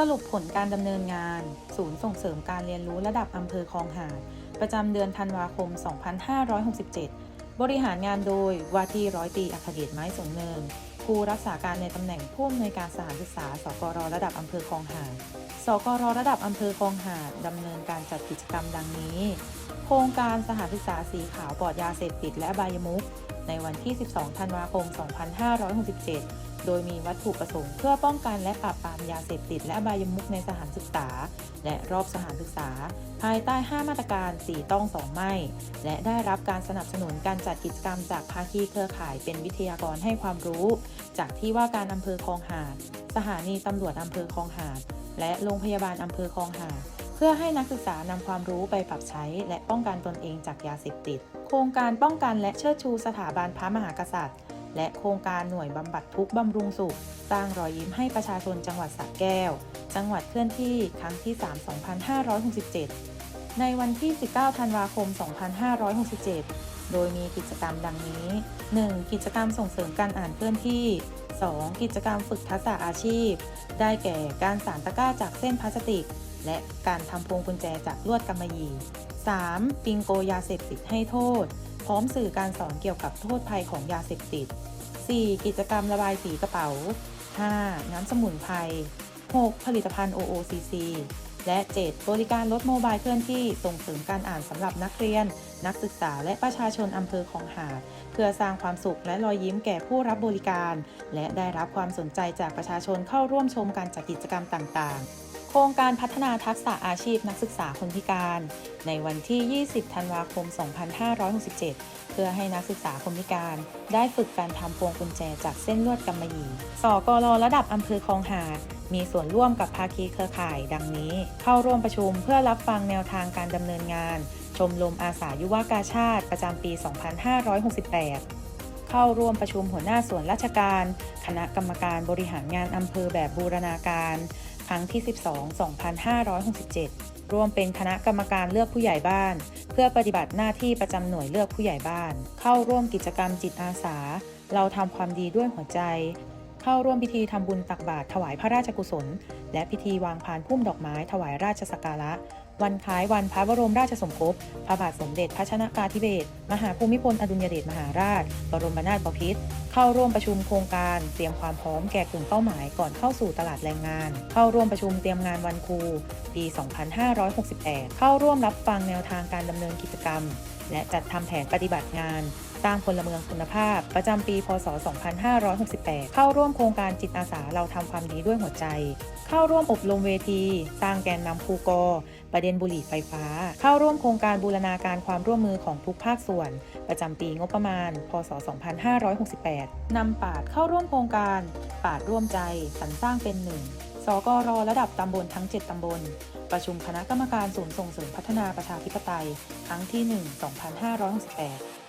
สรุปผลการดำเนินงาน ศูนย์ส่งเสริมการเรียนรู้ระดับอำเภอคลองหาด ประจำเดือนธันวาคม 2567 บริหารงานโดยว่าที่ร้อยตีอัคเดชไม้สงเนินผู้รักษาการในตำแหน่งผู้อำนวยการสถานศึกษา สกรระดับอำเภอคลองหาด สกรระดับอำเภอคลองหาดดำเนินการจัดกิจกรรมดังนี้ โครงการสถานศึกษาสีขาวปลอดยาเสพติดและบายมุขในวันที่ 12 ธันวาคม 2567 โดยมีวัตถุประสงค์เพื่อป้องกันและปราบปรามยาเสพติดและอบายมุขในสถานศึกษา และรอบสถานศึกษา ภายใต้ 5 มาตรการ 4 ต้อง 2 ไม่ และได้รับการสนับสนุนการจัดกิจกรรมจากภาคีเครือข่ายเป็นวิทยากรให้ความรู้ จากที่ว่าการอำเภอคลองหาด สถานีตำรวจอำเภอคลองหาด และโรงพยาบาลอำเภอคลองหาดเพื่อให้นักศึกษานำความรู้ไปปรับใช้ และป้องกันตนเองจากยาเสพติด โครงการป้องกันและเชิดชูสถาบันพระมหากษัตริย์ และโครงการหน่วยบำบัดทุกบำรุงสุข สร้างรอยยิ้มให้ประชาชนจังหวัดสระแก้ว จังหวัดเคลื่อนที่ครั้งที่ 3 2567 ในวันที่ 19 ธันวาคม 2567 โดยมีกิจกรรมดังนี้ 1. กิจกรรมส่งเสริมการอ่านเคลื่อนที่ 2. กิจกรรมฝึกทักษะอาชีพ ได้แก่การสานตะกร้าจากเส้นพลาสติก และการทำพวงกุญแจจากลวดกำมะหยี่ 3. ปิงโกยาเสพติดให้โทษ พร้อมสื่อการสอนเกี่ยวกับโทษภัยของยาเสพติด 4. กิจกรรมระบายสีกระเป๋า 5. น้ำสมุนไพร 6. ผลิตภัณฑ์ OOCC และ 7. บริการรถโมบายเคลื่อนที่ส่งเสริมการอ่านสำหรับนักเรียน นักศึกษาและประชาชนอำเภอของหาด เพื่อสร้างความสุขและรอยยิ้มแก่ผู้รับบริการ และได้รับความสนใจจากประชาชนเข้าร่วมชมการจัดกิจกรรมต่างๆ ครงการพัฒนาทักษะอาชีพนักศึกษาคนพิการ ในวันที่ 20 ธันวาคม 2567 เพื่อให้นักศึกษาคนพิการ ได้ฝึกการทำพวงกุญแจจากเส้นลวดกำมะหยี่สกรระดับอำเภอคลองหาด มีส่วนร่วมกับภาคีเครือข่าย ดังนี้ เข้าร่วมประชุมเพื่อรับฟังแนวทางการดำเนินงาน ชมรมอาสายุวกาชาติ ประจำปี 2568เข้าร่วมประชุมหัวหน้าส่วนราชการ คณะกรรมการบริหารงานอำเภอแบบบูรณาการ ครั้งที่ 12 2567 ร่วมเป็นคณะกรรมการเลือกผู้ใหญ่บ้าน เพื่อปฏิบัติหน้าที่ประจำหน่วยเลือกผู้ใหญ่บ้าน เข้าร่วมกิจกรรมจิตอาสา เราทำความดีด้วยหัวใจ เข้าร่วมพิธีทำบุญตักบาตรถวายพระราชกุศล และพิธีวางพานพุ่มดอกไม้ถวายราชสักการะ วันคล้ายวันพระบรมราชสมภพ พระบาทสมเด็จพระชนากาธิเบศร มหาภูมิพลอดุลยเดชมหาราช บรมนาถบพิตร เข้าร่วมประชุมโครงการ เตรียมความพร้อมแก่กลุ่มเป้าหมายก่อนเข้าสู่ตลาดแรงงาน เข้าร่วมประชุมเตรียมงานวันครู ปี 2568 เข้าร่วมรับฟังแนวทางการดำเนินกิจกรรม และจัดทำแผนปฏิบัติงาน สร้างพลเมืองคุณภาพ ประจำปี พศ 2568 เข้าร่วมโครงการจิตอาสาเราทำความดีด้วยหัวใจ เข้าร่วมอบรมเวที สร้างแกนนำครูกอ ประเด็นบุหรี่ไฟฟ้า เข้าร่วมโครงการบูรณาการความร่วมมือของทุกภาคส่วน ประจำปีงบประมาณ พศ 2568 นำปาดเข้าร่วมโครงการ ปาดร่วมใจสรรสร้างเป็นหนึ่งสกรระดับตำบลทั้ง 7 ตำบล ประชุมคณะกรรมการศูนย์ส่งเสริมพัฒนาประชาธิปไตย ครั้งที่ 1 2568